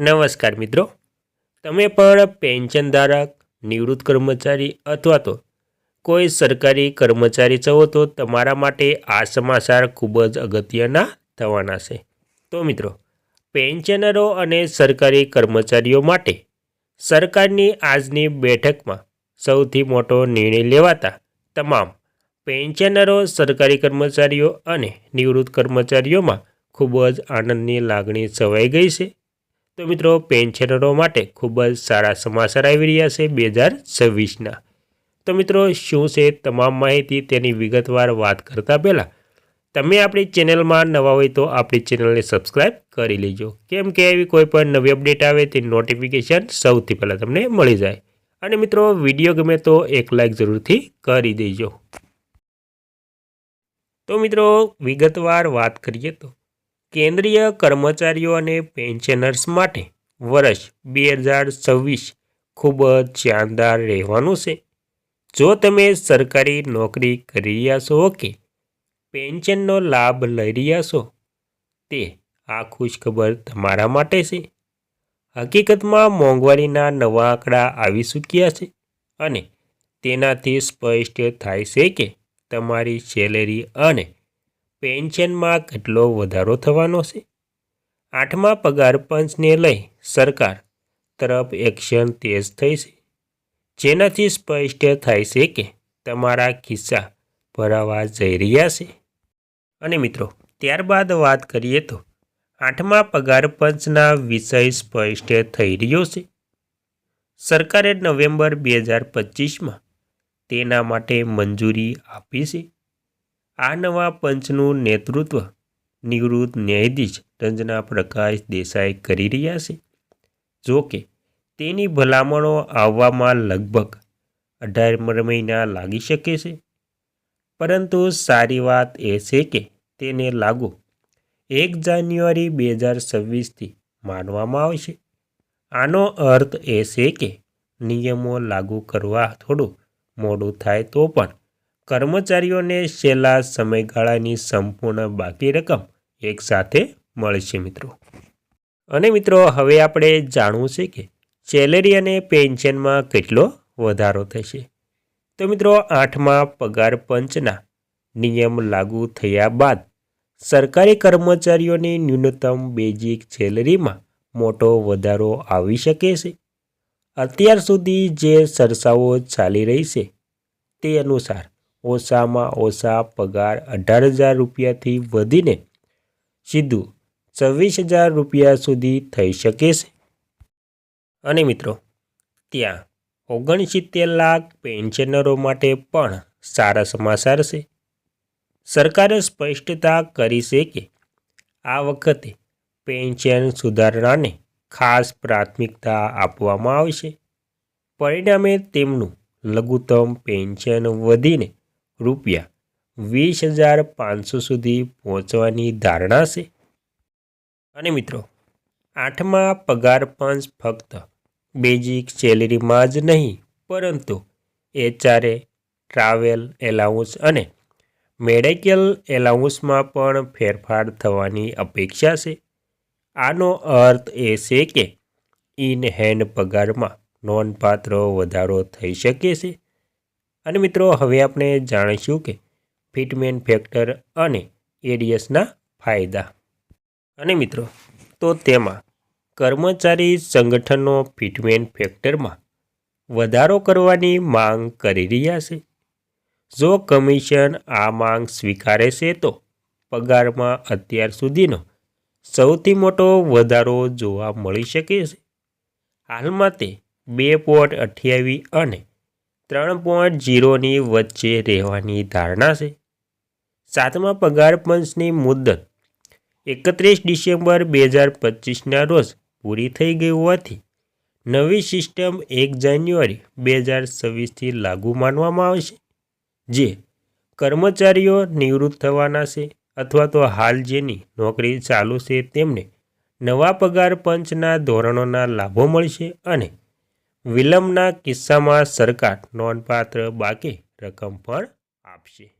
નમસ્કાર મિત્રો. તમે પણ પેન્શન ધારક નિવૃત્ત કર્મચારી અથવા તો કોઈ સરકારી કર્મચારી છો તો તમારા માટે આ સમાચાર ખૂબ જ અગત્યના થવાના છે. તો મિત્રો, પેન્શનરો અને સરકારી કર્મચારીઓ માટે સરકારની આજની બેઠકમાં સૌથી મોટો નિર્ણય લેવાતા તમામ પેન્શનરો, સરકારી કર્મચારીઓ અને નિવૃત્ત કર્મચારીઓમાં ખૂબ જ આનંદની લાગણી છવાઈ ગઈ છે. તો મિત્રો, પેન્શનરો માટે ખૂબ જ સારા સમાચાર આવી રહ્યા છે બે હજાર છવ્વીસના. તો મિત્રો, શું છે તમામ માહિતી તેની વિગતવાર વાત કરતાં પહેલાં, તમે આપણી ચેનલમાં નવા હોય તો આપણી ચેનલને સબસ્ક્રાઈબ કરી લેજો. કેમ કે એવી કોઈ પણ નવી અપડેટ આવે તે નોટિફિકેશન સૌથી પહેલાં તમને મળી જાય. અને મિત્રો, વીડિયો ગમે તો એક લાઈક જરૂરથી કરી દેજો. તો મિત્રો, વિગતવાર વાત કરીએ તો કેન્દ્રીય કર્મચારીઓ અને પેન્શનર્સ માટે વર્ષ બે હજાર છવ્વીસ ખૂબ જ શાનદાર રહેવાનું છે. જો તમે સરકારી નોકરી કરી રહ્યા છો કે પેન્શનનો લાભ લઈ રહ્યા છો, તે આ ખુશખબર તમારા માટે છે. હકીકતમાં મોંઘવારીના નવા આંકડા આવી ચૂક્યા છે અને તેનાથી સ્પષ્ટ થાય છે કે તમારી સેલેરી અને પેન્શનમાં કેટલો વધારો થવાનો છે? આઠમા પગાર પંચને લઈ સરકાર તરફ એક્શન તેજ થઈ છે. જેનાથી સ્પષ્ટ થાય છે કે તમારા ખિસ્સા ભરાવા જઈ રહ્યા છે. અને મિત્રો, ત્યારબાદ વાત કરીએ તો આઠમા પગાર પંચના વિષય સ્પષ્ટ થઈ રહ્યો છે. સરકારે નવેમ્બર બે હજાર પચીસમાં તેના માટે મંજૂરી આપી છે. આ નવા પંચનું નેતૃત્વ નિવૃત્ત ન્યાયાધીશ રંજના પ્રકાશ દેસાઈ કરી રહ્યા છે. જો કે, તેની ભલામણો આવવામાં લગભગ અઢાર મહિના લાગી શકે છે. પરંતુ સારી વાત એ છે કે તેને લાગુ એક જાન્યુઆરી બે હજાર છવ્વીસથી માનવામાં આવશે. આનો અર્થ એ છે કે નિયમો લાગુ કરવા થોડું મોડું થાય તો પણ કર્મચારીઓને છેલ્લા સમયગાળાની સંપૂર્ણ બાકી રકમ એકસાથે મળશે મિત્રો. અને મિત્રો, હવે આપણે જાણવું છે કે સેલેરી અને પેન્શનમાં કેટલો વધારો થશે. તો મિત્રો, આઠમા પગાર પંચના નિયમ લાગુ થયા બાદ સરકારી કર્મચારીઓની ન્યૂનતમ બેઝિક સેલેરીમાં મોટો વધારો આવી શકે છે. અત્યાર સુધી જે ચર્ચાઓ ચાલી રહી છે, તે અનુસાર ઓછામાં ઓછા પગાર અઢાર હજાર રૂપિયાથી વધીને સીધું છવ્વીસ હજાર રૂપિયા સુધી થઈ શકે છે. અને મિત્રો, ત્યાં ઓગણસિત્તેર લાખ પેન્શનરો માટે પણ સારા સમાચાર છે. સરકારે સ્પષ્ટતા કરી છે કે આ વખતે પેન્શન સુધારણાને ખાસ પ્રાથમિકતા આપવામાં આવશે. પરિણામે તેમનું લઘુત્તમ પેન્શન વધીને રૂપિયા વીસ હજાર પાંચસો સુધી પહોંચવાની ધારણા છે. અને મિત્રો, આઠમા પગાર પંચ ફક્ત બેઝિક સેલેરીમાં જ નહીં, પરંતુ એચઆરએ, ટ્રાવેલ એલાઉન્સ અને મેડિકલ એલાઉન્સમાં પણ ફેરફાર થવાની અપેક્ષા છે. આનો અર્થ એ છે કે ઇન હેન્ડ પગારમાં નોંધપાત્ર વધારો થઈ શકે છે. અને મિત્રો, હવે આપણે જાણીશું કે ફિટમેન ફેક્ટર અને એડીએસના ફાયદા. અને મિત્રો, તો તેમાં કર્મચારી સંગઠનો ફિટમેન ફેક્ટરમાં વધારો કરવાની માંગ કરી રહ્યા છે. જો કમિશન આ માંગ સ્વીકારે છે, તો પગારમાં અત્યાર સુધીનો સૌથી મોટો વધારો જોવા મળી શકે છે. હાલમાં તે બે પોઈન્ટ અઠ્યાવીસ અને ત્રણ પોઈન્ટ જીરોની વચ્ચે રહેવાની ધારણા છે. સાતમા પગાર પંચની મુદત એકત્રીસ ડિસેમ્બર બે હજાર પચીસના રોજ પૂરી થઈ ગઈ હોવાથી નવી સિસ્ટમ એક જાન્યુઆરી બે હજાર છવ્વીસથી લાગુ માનવામાં આવશે જે કર્મચારીઓ નિવૃત્ત થવાના છે અથવા તો હાલ જેની નોકરી ચાલુ છે તેમને નવા પગાર પંચના ધોરણોના લાભો મળશે અને વિલંબના કિસ્સામાં સરકાર નોંધપાત્ર બાકી રકમ પણ આપશે.